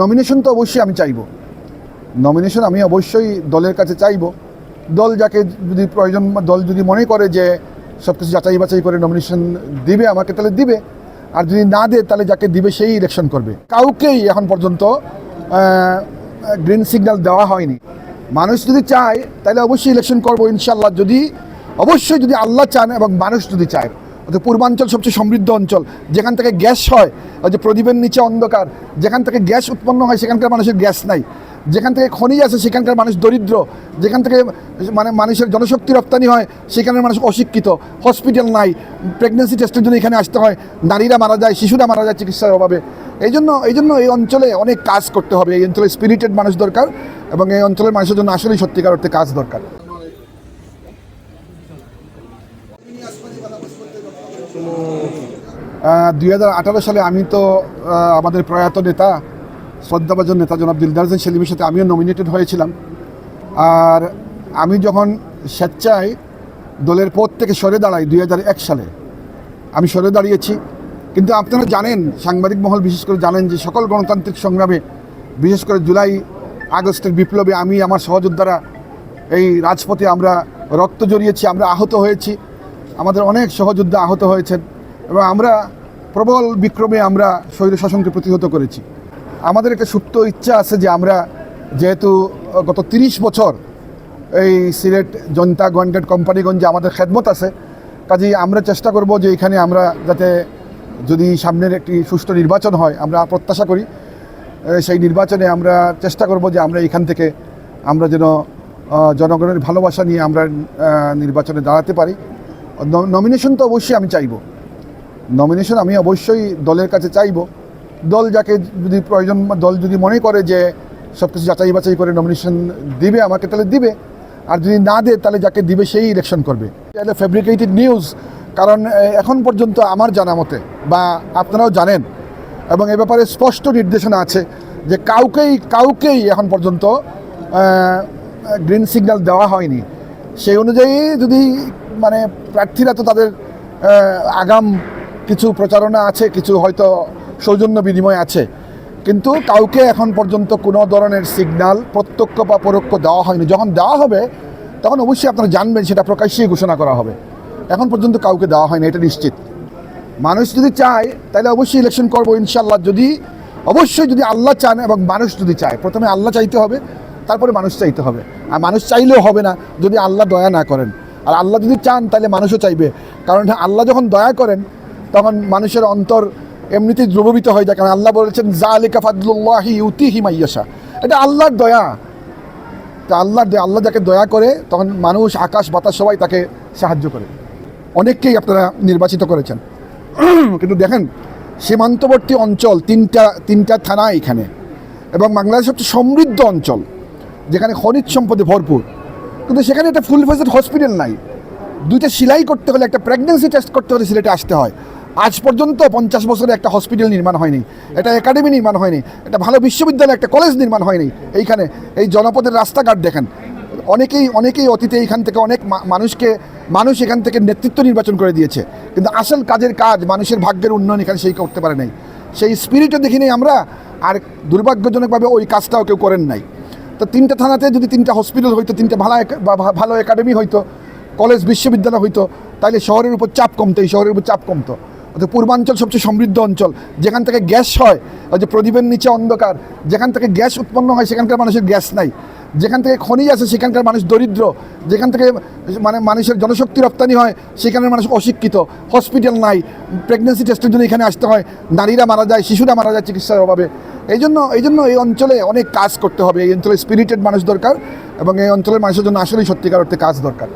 Nomination তো অবশ্যই আমি চাইব। নমিনেশন আমি অবশ্যই দলের কাছে চাইব। দল যাকে যদি প্রয়োজন, দল যদি মনে করে যে সব কিছু যাচাই বাছাই করে নমিনেশন দিবে, আমাকে তাহলে দিবে। আর যদি না দেয়, তাহলে যাকে দিবে সেই ইলেকশন করবে। কাউকেই এখন পর্যন্ত গ্রিন সিগন্যাল দেওয়া হয়নি। মানুষ যদি চায়, তাহলে অবশ্যই ইলেকশন করব ইনশাল্লাহ যদি, অবশ্যই যদি আল্লাহ চান এবং মানুষ যদি চায়, অর্থাৎ পূর্বাঞ্চল সবচেয়ে সমৃদ্ধ অঞ্চল, যেখান থেকে গ্যাস হয় ওই যে প্রদীপের নিচে অন্ধকার, যেখান থেকে গ্যাস উৎপন্ন হয় সেখানকার মানুষের গ্যাস নাই। যেখান থেকে খনিজ আছে সেখানকার মানুষ দরিদ্র। যেখান থেকে মানে মানুষের জনশক্তি রপ্তানি হয় সেখানের মানুষ অশিক্ষিত। হসপিটাল নাই প্রেগনেন্সি টেস্টের জন্য এখানে আসতে হয়। নারীরা মারা যায়, শিশুরা মারা যায় চিকিৎসার অভাবে। এই জন্য এই জন্য এই অঞ্চলে অনেক কাজ করতে হবে। এই অঞ্চলে স্পিরিটেড মানুষ দরকার এবং এই অঞ্চলের মানুষের জন্য আসলেই সত্যিকার অর্থে কাজ দরকার। দুই হাজার আঠারো সালে আমি তো আমাদের প্রয়াত নেতা, শ্রদ্ধাভাজন নেতা জনাব দিলদার হোসেন সেলিমের সাথে আমিও নমিনেটেড হয়েছিলাম। আর আমি যখন স্বেচ্ছায় দলের পদ থেকে সরে দাঁড়াই দুই হাজার এক সালে, আমি সরে দাঁড়িয়েছি। কিন্তু আপনারা জানেন, সাংবাদিক মহল বিশেষ করে জানেন যে সকল গণতান্ত্রিক সংগ্রামে, বিশেষ করে জুলাই আগস্টের বিপ্লবে আমি, আমার সহযোদ্ধারা এই রাজপথে আমরা রক্ত জড়িয়েছি, আমরা আহত হয়েছি। আমাদের অনেক সহযোদ্ধা আহত হয়েছেন। এবং আমরা প্রবল বিক্রমে আমরা স্বৈর শাসনকে প্রতিহত করেছি। আমাদের একটা সুপ্ত ইচ্ছা আছে যে আমরা যেহেতু গত তিরিশ বছর এই সিলেট জনতা গভর্নমেন্ট কোম্পানিগঞ্জে আমাদের খেদমত আছে, কাজেই আমরা চেষ্টা করব যে এখানে আমরা যাতে যদি সামনের একটি সুষ্ঠু নির্বাচন হয়, আমরা প্রত্যাশা করি। সেই নির্বাচনে আমরা চেষ্টা করব যে আমরা এখান থেকে আমরা যেন জনগণের ভালোবাসা নিয়ে আমরা নির্বাচনে দাঁড়াতে পারি। নমিনেশন তো অবশ্যই আমি চাইব। নমিনেশন আমি অবশ্যই দলের কাছে চাইব। দল যাকে যদি প্রয়োজন, দল যদি মনে করে যে সব কিছু যাচাই বাছাই করে নমিনেশন দিবে, আমাকে তাহলে দিবে। আর যদি না দেয়, তাহলে যাকে দিবে সেই ইলেকশন করবে। এটা ফেব্রিকেটেড নিউজ কারণ এখন পর্যন্ত আমার জানা মতে বা আপনারাও জানেন এবং এ ব্যাপারে স্পষ্ট নির্দেশনা আছে যে কাউকেই কাউকেই এখন পর্যন্ত গ্রিন সিগন্যাল দেওয়া হয়নি। সেই অনুযায়ী যদি মানে প্রার্থীরা তো তাদের আগাম কিছু প্রচারণা আছে, কিছু হয়তো সৌজন্য বিনিময় আছে। কিন্তু কাউকে এখন পর্যন্ত কোনো ধরনের সিগন্যাল প্রত্যক্ষ বা পরোক্ষ দেওয়া হয়নি। যখন দেওয়া হবে, তখন অবশ্যই আপনারা জানবেন, সেটা প্রকাশ্যেই ঘোষণা করা হবে। এখন পর্যন্ত কাউকে দেওয়া হয়নি, এটা নিশ্চিত। মানুষ যদি চায়, তাহলে অবশ্যই ইলেকশন করব ইনশাল্লাহ যদি, অবশ্যই যদি আল্লাহ চান এবং মানুষ যদি চায়, প্রথমে আল্লাহ চাইতে হবে, তারপরে মানুষ চাইতে হবে। আর মানুষ চাইলেও হবে না যদি আল্লাহ দয়া না করেন। আর আল্লাহ যদি চান, তাহলে মানুষও চাইবে। কারণ আল্লাহ যখন দয়া করেন তখন মানুষের অন্তর এমনিতেই দ্রবীত হয়ে যায়, কারণ আল্লাহ বলেছেন জা আলিকা ফাদুল্লাহি ইউতি হিমাইয়াসা এটা আল্লাহর দয়া। তা আল্লাহর আল্লাহ যাকে দয়া করে, তখন মানুষ, আকাশ, বাতাস সবাই তাকে সাহায্য করে। অনেককেই আপনারা নির্বাচিত করেছেন। কিন্তু দেখেন, সীমান্তবর্তী অঞ্চল, তিনটা তিনটা থানা এখানে। এবং বাংলাদেশ সবচেয়ে সমৃদ্ধ অঞ্চল, যেখানে খনিজ সম্পদে ভরপুর। কিন্তু সেখানে একটা ফুল ফেজেড হসপিটাল নাই। দুইটা সেলাই করতে হলে, একটা প্রেগনেন্সি টেস্ট করতে হলে সিলেটে আসতে হয়। আজ পর্যন্ত পঞ্চাশ বছরে একটা হসপিটাল নির্মাণ হয়নি, একটা একাডেমি নির্মাণ হয়নি, একটা ভালো বিশ্ববিদ্যালয়, একটা কলেজ নির্মাণ হয়নি। এইখানে এই জনপদের রাস্তাঘাট দেখেন। অনেকেই অনেকেই অতীতে এইখান থেকে অনেক মানুষকে, মানুষ এখান থেকে নেতৃত্ব নির্বাচন করে দিয়েছে। কিন্তু আসল কাজের কাজ, মানুষের ভাগ্যের উন্নয়ন এখানে সেই করতে পারে নাই। সেই স্পিরিটও দেখি নেই আমরা, আর দুর্ভাগ্যজনকভাবে ওই কাজটাও কেউ করেন নাই। তো তিনটা থানাতে যদি তিনটা হসপিটাল হইতো, তিনটা ভালো ভালো একাডেমি হইতো কলেজ বিশ্ববিদ্যালয় হইতো তাহলে শহরের উপর চাপ কমতো, এই শহরের উপর চাপ কমতো। অর্থাৎ পূর্বাঞ্চল সবচেয়ে সমৃদ্ধ অঞ্চল। যেখান থেকে গ্যাস হয় যে প্রদীপের নিচে অন্ধকার, যেখান থেকে গ্যাস উৎপন্ন হয়, সেখানকার মানুষের গ্যাস নাই। যেখান থেকে খনিজ আছে, সেখানকার মানুষ দরিদ্র। যেখান থেকে মানে মানুষের জনশক্তি রপ্তানি হয়, সেখানের মানুষ অশিক্ষিত। হসপিটাল নাই প্রেগনেন্সি টেস্টের জন্য এখানে আসতে হয়। নারীরা মারা যায়, শিশুরা মারা যায় চিকিৎসার অভাবে। এই জন্য এই জন্য এই অঞ্চলে অনেক কাজ করতে হবে। এই অঞ্চলে স্পিরিটেড মানুষ দরকার এবং এই অঞ্চলের মানুষের জন্য আসলেই সত্যিকার অর্থে কাজ দরকার।